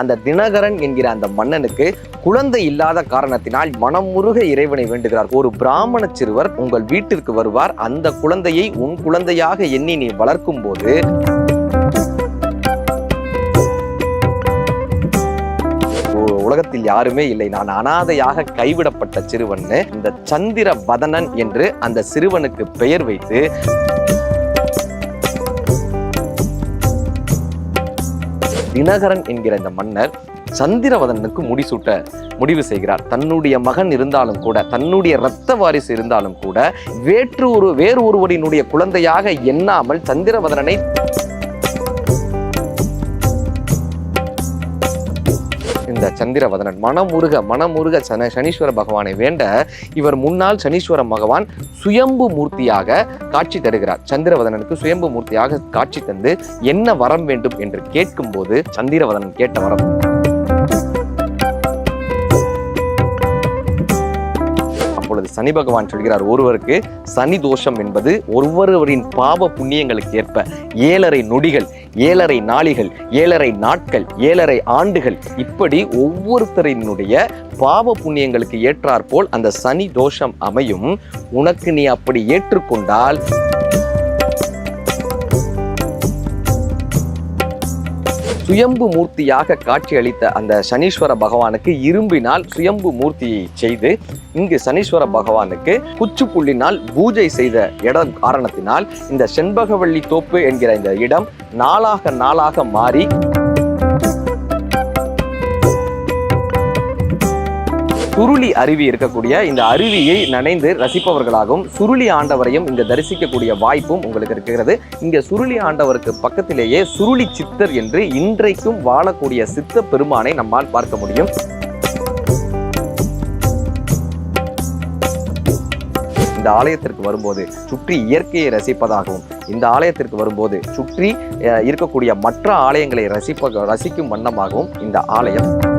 அந்த தினகரன் என்கிற அந்த மன்னனுக்கு குழந்தை இல்லாத காரணத்தினால் மனமுருக இறைவனை வேண்டுகிறார். ஒரு பிராமண சிறுவர் உங்கள் வீட்டிற்கு வருவார். அந்த குழந்தையை உன் குழந்தையாக எண்ணி நீ வளர்க்கும் போது உலகத்தில் யாருமே இல்லை. நான் அனாதையாக கைவிடப்பட்ட சிறுவன்னு இந்த சந்திர பதனன் என்று அந்த சிறுவனுக்கு பெயர் வைத்து தினகரன் என்கிற இந்த மன்னர் சந்திரவதனுக்கு முடிசூட்ட முடிவு செய்கிறார். தன்னுடைய மகன் இருந்தாலும் கூட தன்னுடைய இரத்த வாரிசு இருந்தாலும் கூட வேற்று ஒரு வேறு ஒருவரினுடைய குழந்தையாக எண்ணாமல் சந்திரவதனனை இந்த சந்திரவதனன் மனமுருக மனமுருக சன சனீஸ்வர பகவானை வேண்ட இவர் முன்னாள் சனீஸ்வர பகவான் சுயம்பு மூர்த்தியாக காட்சி தருகிறார். சந்திரவதனனுக்கு சுயம்பு மூர்த்தியாக காட்சி தந்து என்ன வரம் வேண்டும் என்று கேட்கும்போது சந்திரவதனன் கேட்ட வரம். சனி பகவான் சொல்கிறார் ஒருவருக்கு சனி தோஷம் என்பது ஒவ்வொருவரின் பாவ புண்ணியங்களுக்கு ஏற்ப ஏழரை நொடிகள் ஏழரை நாளிகள் ஏழரை நாட்கள் ஏழரை ஆண்டுகள் இப்படி ஒவ்வொருத்தரினுடைய பாவ புண்ணியங்களுக்கு ஏற்றாற்போல் அந்த சனி தோஷம் அமையும். உனக்கு நீ அப்படி ஏற்றுக்கொண்டால் சுயம்பு மூர்த்தியாக காட்சி அளித்த அந்த சனீஸ்வர பகவானுக்கு இரும்பினால் சுயம்பு மூர்த்தியை செய்து இங்கு சனீஸ்வர பகவானுக்கு குச்சு புள்ளினால் பூஜை செய்த இடம் காரணத்தினால் இந்த செண்பகவள்ளி தோப்பு என்கிற இந்த இடம் நாளாக நாளாக மாறி சுருளி அருவி இருக்கக்கூடிய இந்த அருவியை நனைந்து ரசிப்பவர்களாகவும் சுருளி ஆண்டவரையும் இங்க தரிசிக்கக்கூடிய வாய்ப்பும் உங்களுக்கு இருக்கிறது. இங்க சுருளி ஆண்டவருக்கு பக்கத்திலேயே சுருளி சித்தர் என்று இன்றைக்கும் வாழக்கூடிய சித்த பெருமானை நம்மால் பார்க்க முடியும். இந்த ஆலயத்திற்கு வரும்போது சுற்றி இயற்கையை ரசிப்பதாகவும் இந்த ஆலயத்திற்கு வரும்போது சுற்றி இருக்கக்கூடிய மற்ற ஆலயங்களை ரசிப்ப ரசிக்கும் வண்ணமாகவும் இந்த ஆலயம்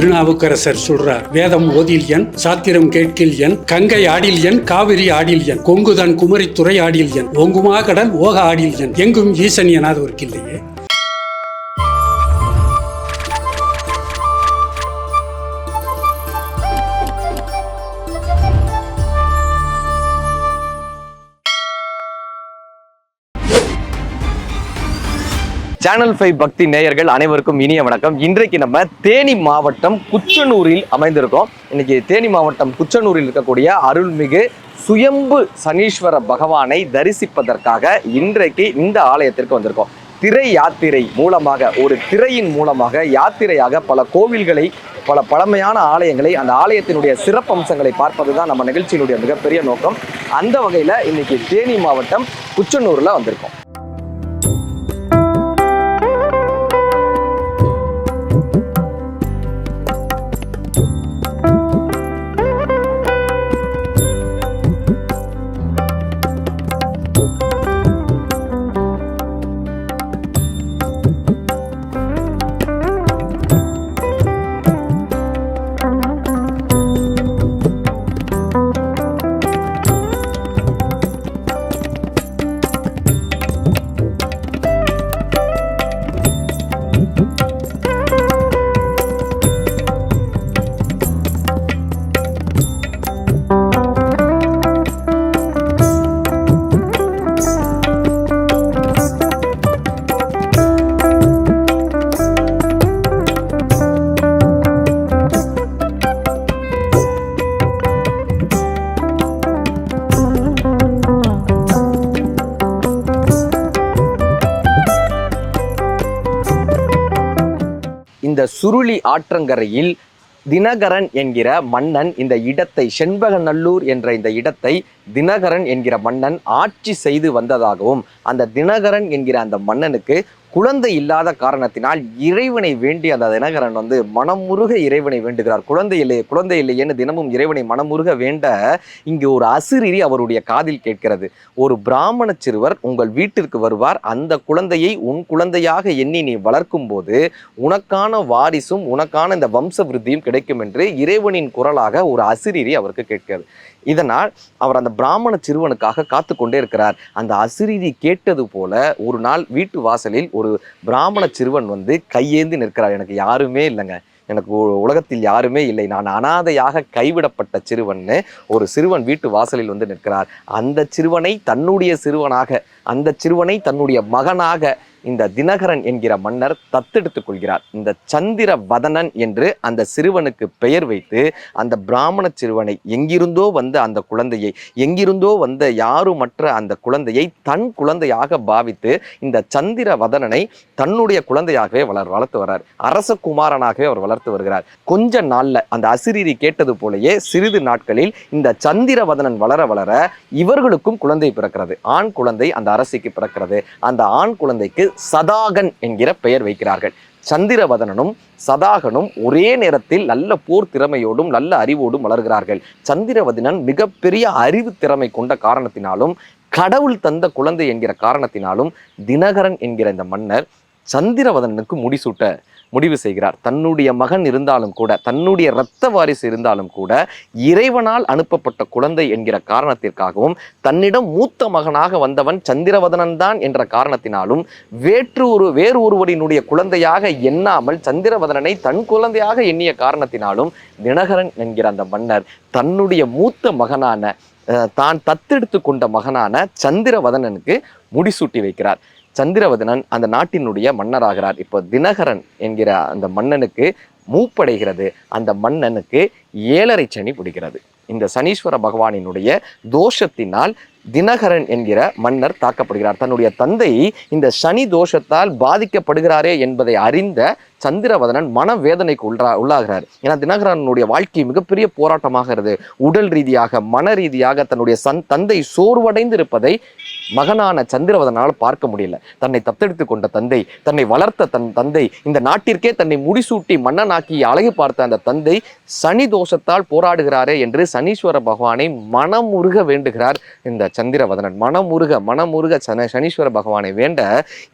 திருநாவுக்கரசர் சொல்றார் வேதம் ஓதில் என் சாத்திரம் கேட்கில் என் கங்கை ஆடில் என் காவிரி ஆடில் என் கொங்குதன் குமரி துறை ஆடில் என் ஒங்குமா கடல் ஓக ஆடில் என் எங்கும் ஈசன் எனாதவர்க்கு இல்லையே சேனல் ஃபைவ் பக்தி நேயர்கள் அனைவருக்கும் இனிய வணக்கம். இன்றைக்கு நம்ம தேனி மாவட்டம் குச்சனூரில் அமைந்திருக்கோம். இன்னைக்கு தேனி மாவட்டம் குச்சனூரில் இருக்கக்கூடிய அருள்மிகு சுயம்பு சனீஸ்வர பகவானை தரிசிப்பதற்காக இன்றைக்கு இந்த ஆலயத்திற்கு வந்திருக்கோம். திரை யாத்திரை மூலமாக ஒரு திரையின் மூலமாக யாத்திரையாக பல கோவில்களை பல பழமையான ஆலயங்களை அந்த ஆலயத்தினுடைய சிறப்பம்சங்களை பார்ப்பது தான் நம்ம நிகழ்ச்சியினுடைய மிகப்பெரிய நோக்கம். அந்த வகையில் இன்னைக்கு தேனி மாவட்டம் குச்சனூரில் வந்திருக்கோம். சுருளி ஆற்றங்கரையில் தினகரன் என்கிற மன்னன் இந்த இடத்தை செண்பகநல்லூர் என்ற இந்த இடத்தை தினகரன் என்கிற மன்னன் ஆட்சி செய்து வந்ததாகவும் அந்த தினகரன் என்கிற அந்த மன்னனுக்கு குழந்தை இல்லாத காரணத்தினால் இறைவனை வேண்டி அந்த தினகரன் வந்து மனமுருக இறைவனை வேண்டுகிறார். குழந்தை இல்லையே குழந்தை இல்லையேன்னு தினமும் இறைவனை மனமுருக வேண்ட இங்கு ஒரு அசிரிரி அவருடைய காதில் கேட்கிறது. ஒரு பிராமண சிறுவர் உங்கள் வீட்டிற்கு வருவார். அந்த குழந்தையை உன் குழந்தையாக எண்ணி நீ வளர்க்கும் போது உனக்கான வாரிசும் உனக்கான இந்த வம்ச விருத்தியும் கிடைக்கும் என்று இறைவனின் குரலாக ஒரு அசிரிரி அவருக்கு கேட்கிறது. இதனால் அவர் அந்த பிராமண சிறுவனுக்காக காத்து கொண்டே இருக்கிறார். அந்த அசிரிரி கேட்டது போல ஒரு நாள் வீட்டு வாசலில் ஒரு பிராமண சிறுவன் வந்து கையேந்தி நிற்கிறார். எனக்கு யாருமே இல்லைங்க. எனக்கு உலகத்தில் யாருமே இல்லை. நான் அனாதையாக கைவிடப்பட்ட சிறுவன்னு ஒரு சிறுவன் வீட்டு வாசலில் வந்து நிற்கிறார். அந்த சிறுவனை தன்னுடைய சிறுவனாக அந்த சிறுவனை தன்னுடைய மகனாக இந்த தினகரன் என்கிற மன்னர் தத்தெடுத்துக் கொள்கிறார். இந்த சந்திர வதனன் என்று அந்த சிறுவனுக்கு பெயர் வைத்து அந்த பிராமண சிறுவனை எங்கிருந்தோ வந்த அந்த குழந்தையை எங்கிருந்தோ வந்த யாருமற்ற அந்த குழந்தையை தன் குழந்தையாக பாவித்து இந்த சந்திர வதனனை தன்னுடைய குழந்தையாகவே வளர் வளர்த்து வர்றார். அரச குமாரனாகவே அவர் வளர்த்து வருகிறார். கொஞ்ச நாள்ல அந்த அசிரீரி கேட்டது போலயே சிறிது நாட்களில் இந்த சந்திரவதனன் வளர வளர இவர்களுக்கும் குழந்தை பிறக்கிறது. ஆண் குழந்தை அந்த அரசிக்கு பிறக்கிறது. அந்த ஆண் குழந்தைக்கு சதாகன் என்கிற பெயர் வைக்கிறார்கள். சந்திரவதனனும் சதாகனும் ஒரே நேரத்தில் நல்ல போர் திறமையோடும் நல்ல அறிவோடும் வளர்கிறார்கள். சந்திரவதனன் மிகப்பெரிய அறிவு திறமை கொண்ட காரணத்தினாலும் கடவுள் தந்த குழந்தை என்கிற காரணத்தினாலும் தினகரன் என்கிற இந்த மன்னர் சந்திரவதனனுக்கு முடிசூட்ட முடிவு செய்கிறார். தன்னுடைய மகன் இருந்தாலும் கூட தன்னுடைய இரத்த வாரிசு இருந்தாலும் கூட இறைவனால் அனுப்பப்பட்ட குழந்தை என்கிற காரணத்திற்காகவும் தன்னிடம் மூத்த மகனாக வந்தவன் சந்திரவதனன் தான் என்ற காரணத்தினாலும் வேற்று ஒரு வேறு ஒருவரினுடைய குழந்தையாக எண்ணாமல் சந்திரவதனனை தன் குழந்தையாக எண்ணிய காரணத்தினாலும் தினகரன் என்கிற அந்த மன்னர் தன்னுடைய மூத்த மகனான அஹ், தான் தத்தெடுத்து கொண்ட மகனான சந்திரவதனனுக்கு முடிசூட்டி வைக்கிறார். சந்திரவதனன் அந்த நாட்டினுடைய மன்னராகிறார். இப்போ தினகரன் என்கிற அந்த மன்னனுக்கு மூப்படைகிறது. அந்த மன்னனுக்கு ஏழரை சனி பிடிக்கிறது. இந்த சனீஸ்வர பகவானினுடைய தோஷத்தினால் தினகரன் என்கிற மன்னர் தாக்கப்படுகிறார். தன்னுடைய தந்தை இந்த சனி தோஷத்தால் பாதிக்கப்படுகிறாரே என்பதை அறிந்த சந்திரவதனன் மனவேதனைக்கு உள்ளா உள்ளாகிறார். ஏன்னா தினகரனுடைய வாழ்க்கை மிகப்பெரிய போராட்டமாகிறது. உடல் ரீதியாக மன ரீதியாக தன்னுடைய சன் தந்தை சோர்வடைந்து இருப்பதை மகனான சந்திரவதனால் பார்க்க முடியல. தன்னை தத்தெடுத்து கொண்ட தந்தை தன்னை வளர்த்த தன் தந்தை இந்த நாட்டிற்கே தன்னை முடிசூட்டி மன்னனாக்கி அழகு பார்த்த அந்த தந்தை சனி தோஷத்தால் போராடுகிறாரே என்று சனீஸ்வர பகவானை மனமுருக வேண்டுகிறார் இந்த சந்திரவதனன். மனமுருக மனமுருக சன சனீஸ்வர பகவானை வேண்ட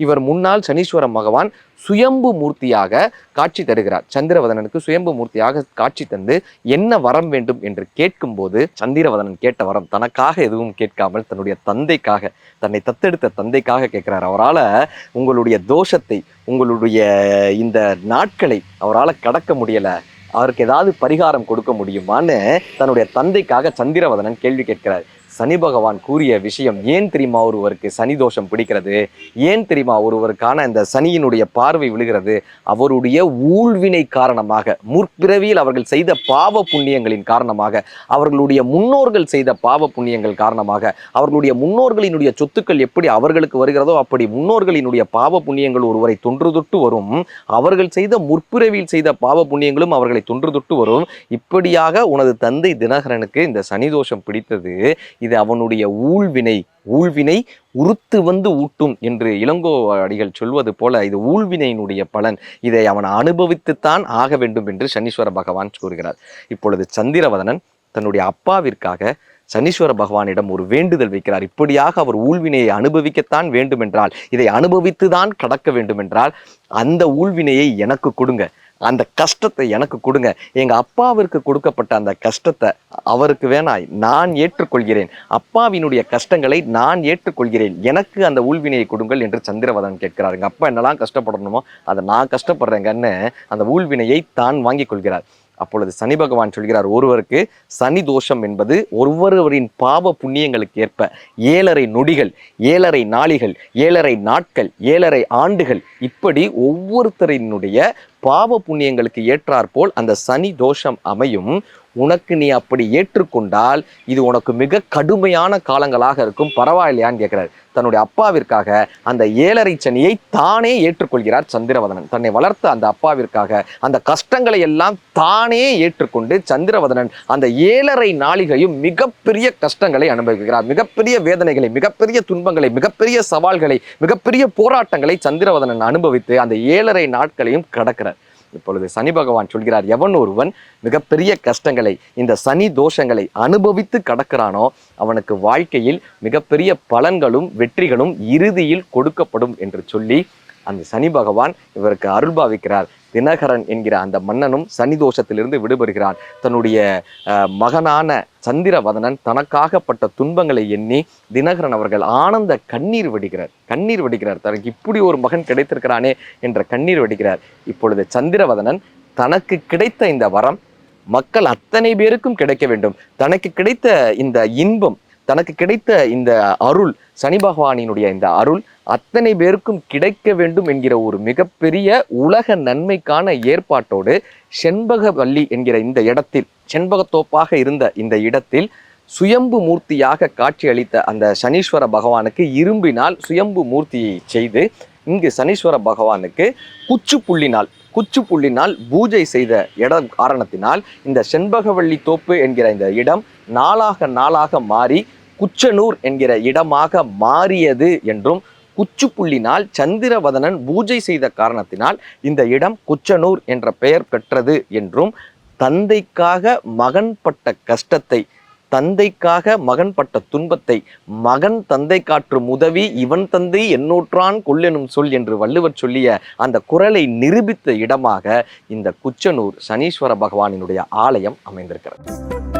இவர் முன்னால் சனீஸ்வர பகவான் சுயம்பு மூர்த்தியாக காட்சி தருகிறார். சந்திரவதனனுக்கு சுயம்பு மூர்த்தியாக காட்சி தந்து என்ன வரம் வேண்டும் என்று கேட்கும்போது சந்திரவதனன் கேட்ட வரம் தனக்காக எதுவும் கேட்காமல் தன்னுடைய தந்தைக்காக தன்னை தத்தெடுத்த தந்தைக்காக கேட்கிறார். அவரால் உங்களுடைய தோஷத்தை உங்களுடைய இந்த நாட்களை அவரால் கடக்க முடியலை அவருக்கு ஏதாவது பரிகாரம் கொடுக்க முடியுமான்னு தன்னுடைய தந்தைக்காக சந்திரவதனன் கேள்வி கேட்கிறார். சனி பகவான் கூறிய விஷயம் ஏன் தெரியுமா ஒருவருக்கு சனி தோஷம் பிடிக்கிறது? ஏன் தெரியுமா ஒருவருக்கான இந்த சனியினுடைய பார்வை விழுகிறது? அவருடைய ஊழ்வினை காரணமாக முற்பிறவியில் அவர்கள் செய்த பாவ புண்ணியங்களின் காரணமாக அவர்களுடைய முன்னோர்கள் செய்த பாவ புண்ணியங்கள் காரணமாக அவர்களுடைய முன்னோர்களினுடைய சொத்துக்கள் எப்படி அவர்களுக்கு வருகிறதோ அப்படி முன்னோர்களினுடைய பாவ புண்ணியங்கள் ஒருவரை தொன்று தொட்டு வரும். அவர்கள் செய்த முற்பிறவியில் செய்த பாவ புண்ணியங்களும் அவர்களை தொன்று தொட்டு வரும். இப்படியாக உனது தந்தை தினகரனுக்கு இந்த சனி தோஷம் பிடித்தது. இது அவனுடைய ஊழ்வினை ஊழ்வினை உறுத்து வந்து ஊட்டும் என்று இளங்கோ அடிகள் சொல்வது போல இது ஊழ்வினையினுடைய பலன். இதை அவன் அனுபவித்துத்தான் ஆக வேண்டும் என்று சனீஸ்வர பகவான் கூறுகிறார். இப்பொழுது சந்திரவதனன் தன்னுடைய அப்பாவிற்காக சனீஸ்வர பகவானிடம் ஒரு வேண்டுதல் வைக்கிறார். இப்படியாக அவர் ஊழ்வினையை அனுபவிக்கத்தான் வேண்டுமென்றால் இதை அனுபவித்துதான் கடக்க வேண்டுமென்றால் அந்த ஊழ்வினையை எனக்கு கொடுங்க. அந்த கஷ்டத்தை எனக்கு கொடுங்க. எங்க அப்பாவிற்கு கொடுக்கப்பட்ட அந்த கஷ்டத்தை அவருக்கு வேணாய் நான் ஏற்றுக்கொள்கிறேன். அப்பாவினுடைய கஷ்டங்களை நான் ஏற்றுக்கொள்கிறேன். எனக்கு அந்த ஊழ்வினையை கொடுங்கள் என்று சந்திரவதன் கேட்கிறாருங்க. அப்பா என்னெல்லாம் கஷ்டப்படணுமோ அதை நான் கஷ்டப்படுறேங்கன்னு அந்த ஊழ்வினையை தான் வாங்கிக் கொள்கிறார். அப்பொழுது சனி பகவான் சொல்கிறார் ஒருவருக்கு சனி தோஷம் என்பது ஒவ்வொருவரின் பாவ புண்ணியங்களுக்கு ஏற்ப ஏழரை நொடிகள் ஏழரை நாளிகள் ஏழரை நாட்கள் ஏழரை ஆண்டுகள் இப்படி ஒவ்வொருத்தரினுடைய பாவ புண்ணியங்களுக்கு ஏற்றாற்போல் அந்த சனி தோஷம் அமையும். உனக்கு நீ அப்படி ஏற்றுக்கொண்டால் இது உனக்கு மிக கடுமையான காலங்களாக இருக்கும். பரவாயில்லையான்னு கேட்கிறார். தன்னுடைய அப்பாவிற்காக அந்த ஏழரை சனியை தானே ஏற்றுக்கொள்கிறார் சந்திரவதனன். தன்னை வளர்த்த அந்த அப்பாவிற்காக அந்த கஷ்டங்களை எல்லாம் தானே ஏற்றுக்கொண்டு சந்திரவதனன் அந்த ஏழரை நாளிகையும் மிகப்பெரிய கஷ்டங்களை அனுபவிக்கிறார். மிகப்பெரிய வேதனைகளை மிகப்பெரிய துன்பங்களை மிகப்பெரிய சவால்களை மிகப்பெரிய போராட்டங்களை சந்திரவதனன் அனுபவித்து அந்த ஏழரை நாட்களையும் கடக்கிறார். இப்பொழுது சனி பகவான் சொல்கிறார் எவன் ஒருவன் மிகப்பெரிய கஷ்டங்களை இந்த சனி தோஷங்களை அனுபவித்து கடக்கிறானோ அவனுக்கு வாழ்க்கையில் மிகப்பெரிய பலன்களும் வெற்றிகளும் இறுதியில் கொடுக்கப்படும் என்று சொல்லி அந்த சனி பகவான் இவருக்கு அருள் பாவிக்கிறார். தினகரன் என்கிற அந்த மன்னனும் சனி தோஷத்திலிருந்து விடுபடுகிறான். தன்னுடைய மகனான சந்திரவதனன் தனக்காகப்பட்ட துன்பங்களை எண்ணி தினகரன் அவர்கள் ஆனந்த கண்ணீர் வடிகிறார். கண்ணீர் வடிகிறார் தனக்கு இப்படி ஒரு மகன் கிடைத்திருக்கிறானே என்ற கண்ணீர் வடிகிறார் இப்பொழுது சந்திரவதனன் தனக்கு கிடைத்த இந்த வரம் மக்கள் அத்தனை பேருக்கும் கிடைக்க வேண்டும். தனக்கு கிடைத்த இந்த இன்பம் தனக்கு கிடைத்த இந்த அருள் சனி பகவானினுடைய இந்த அருள் அத்தனை பேருக்கும் கிடைக்க வேண்டும் என்கிற ஒரு மிகப்பெரிய உலக நன்மைக்கான ஏற்பாட்டோடு செண்பகவல்லி என்கிற இந்த இடத்தில் செண்பகத்தோப்பாக இருந்த இந்த இடத்தில் சுயம்பு மூர்த்தியாக காட்சி அளித்த அந்த சனீஸ்வர பகவானுக்கு இரும்பினால் சுயம்பு மூர்த்தியை செய்து இங்கு சனீஸ்வர பகவானுக்கு குச்சு குச்சுப்புள்ளினால் குச்சு பூஜை செய்த இடம் காரணத்தினால் இந்த செண்பகவள்ளி தோப்பு என்கிற இந்த இடம் நாளாக நாளாக மாறி குச்சனூர் என்கிற இடமாக மாறியது என்றும் குச்சுப்புள்ளினால் சந்திரவதனன் பூஜை செய்த காரணத்தினால் இந்த இடம் குச்சனூர் என்ற பெயர் பெற்றது என்றும் தந்தைக்காக மகன் பட்ட கஷ்டத்தை தந்தைக்காக மகன் பட்ட துன்பத்தை மகன் தந்தை காற்றும் உதவி இவன் தந்தை என்னூற்றான் கொல்லெனும் சொல் என்று வள்ளுவர் சொல்லிய அந்த குரலை நிரூபித்த இடமாக இந்த குச்சனூர் சனீஸ்வர பகவானினுடைய ஆலயம் அமைந்திருக்கிறது.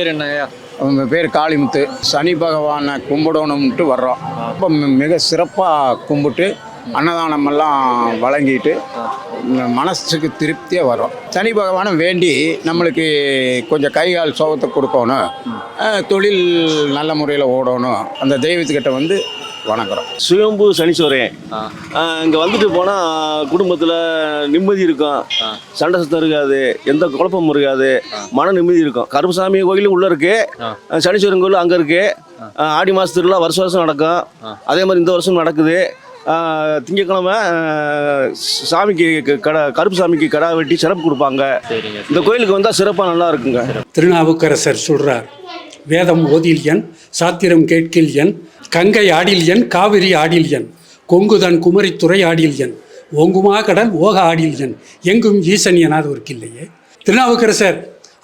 பேர் என்னையா அவங்க பேர் காளிமுத்து. சனி பகவானை கும்பிடணும்ட்டு வர்றோம். ரொம்ப மிக சிறப்பாக கும்பிட்டு அன்னதானம் எல்லாம் வழங்கிட்டு மனசுக்கு திருப்தியாக வரும் சனி பகவானை வேண்டி நம்மளுக்கு கொஞ்சம் கை கால் சோகத்தை கொடுக்கணும். தொழில் நல்ல முறையில் ஓடணும். அந்த தெய்வத்துக்கிட்ட வந்து வணங்குறோம். சுயம்பு சனீஸ்வரன். இங்கே வந்துட்டு போனால் குடும்பத்தில் நிம்மதி இருக்கும். சண்டை சத்தம் இருக்காது. எந்த குழப்பமும் இருக்காது. மன நிம்மதி இருக்கும். கருப்பசாமி கோயிலும் உள்ளே இருக்கு. சனீஸ்வரன் கோயில் அங்கே இருக்கு. ஆடி மாச திருவிழா வருஷம் வருஷம் நடக்கும். அதே மாதிரி இந்த வருஷம் நடக்குது. ஆஹ் சாமிக்கு கடை கருப்பு சாமிக்கு கடை வெட்டி சிறப்பு கொடுப்பாங்க. சரிங்க இந்த கோயிலுக்கு வந்தால் சிறப்பாக நல்லா இருக்குங்க. திருநாவுக்கரசர் சொல்றார் வேதம் ஓதில் என் சாத்திரம் கேட்கில் என் கங்கை ஆடில் என் காவிரி ஆடில் என் கொங்குதன் குமரித்துறை ஆடில் என் ஒங்குமா கடல் ஓக ஆடில் என் எங்கும் ஈசன் எனாதவருக்கு இல்லையே திருநாவுக்கரசர்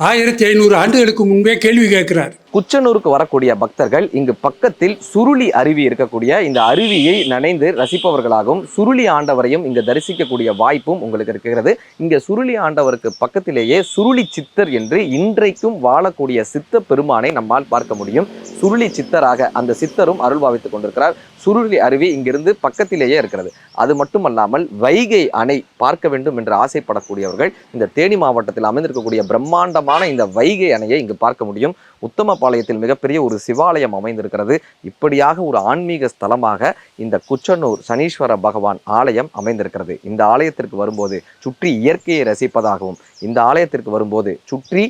ஆயிரத்தி ஐநூறு ஆண்டுகளுக்கு முன்பே கேள்வி கேட்கிறார். குச்சனூருக்கு வரக்கூடிய பக்தர்கள் இங்கு பக்கத்தில் சுருளி அருவி இருக்கக்கூடிய இந்த அருவியை நனைந்து ரசிப்பவர்களாகவும் சுருளி ஆண்டவரையும் இங்கு தரிசிக்கக்கூடிய வாய்ப்பும் உங்களுக்கு இருக்கிறது. இங்க சுருளி ஆண்டவருக்கு பக்கத்திலேயே சுருளி சித்தர் என்று இன்றைக்கும் வாழக்கூடிய சித்த பெருமானை நம்மால் பார்க்க முடியும். சுருளி சித்தராக அந்த சித்தரும் அருள் பாவித்துக் கொண்டிருக்கிறார். சுருளி அருவி இங்கிருந்து பக்கத்திலேயே இருக்கிறது. அது மட்டுமல்லாமல் வைகை அணை பார்க்க வேண்டும் என்று ஆசைப்படக்கூடியவர்கள் இந்த தேனி மாவட்டத்தில் அமைந்திருக்கக்கூடிய பிரம்மாண்டமான இந்த வைகை அணையை இங்கு பார்க்க முடியும். உத்தமபாளையத்தில் மிகப்பெரிய ஒரு சிவாலயம் அமைந்திருக்கிறது. இப்படியாக ஒரு ஆன்மீக ஸ்தலமாக இந்த குச்சனூர் சனீஸ்வர பகவான் ஆலயம் அமைந்திருக்கிறது. இந்த ஆலயத்திற்கு வரும்போது சுற்றி இயற்கையை ரசிப்பதாகவும் இந்த ஆலயத்திற்கு வரும்போது சுற்றி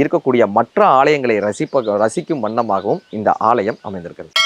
இருக்கக்கூடிய மற்ற ஆலயங்களை ரசிப்ப ரசிக்கும் வண்ணமாகவும் இந்த ஆலயம் அமைந்திருக்கிறது.